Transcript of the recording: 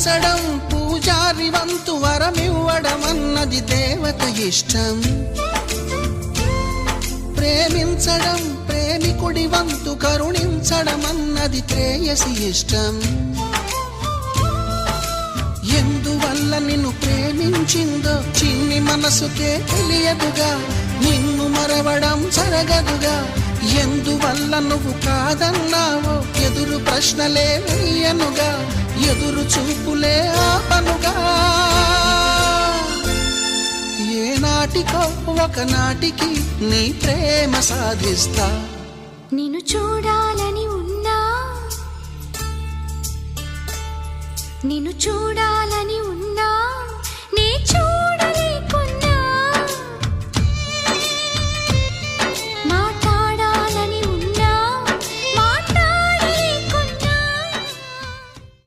ప్రేమించడం పూజారి వంతు వరమివ్వడం అన్నది దేవత ఇష్టం. ప్రేమించడం ప్రేమికుడి వంతు కరుణించడం అన్నది ప్రేయసి ఇష్టం. ఎందువల్ల నిన్ను ప్రేమించిందో చిన్ని మనసుకే తెలియదుగా నిన్ను మరవడం జరగదుగా ఎందువల్ల నువ్వు కాదన్నావో ఎదురు ప్రశ్నలే వేయనుగా ఎదురు చూపులే ఆపనుగా. ఏ నాటికో ఒకనాటికి నీ ప్రేమ సాధిస్తా. నిన్ను చూడాలని ఉన్నా నిన్ను చూడాలని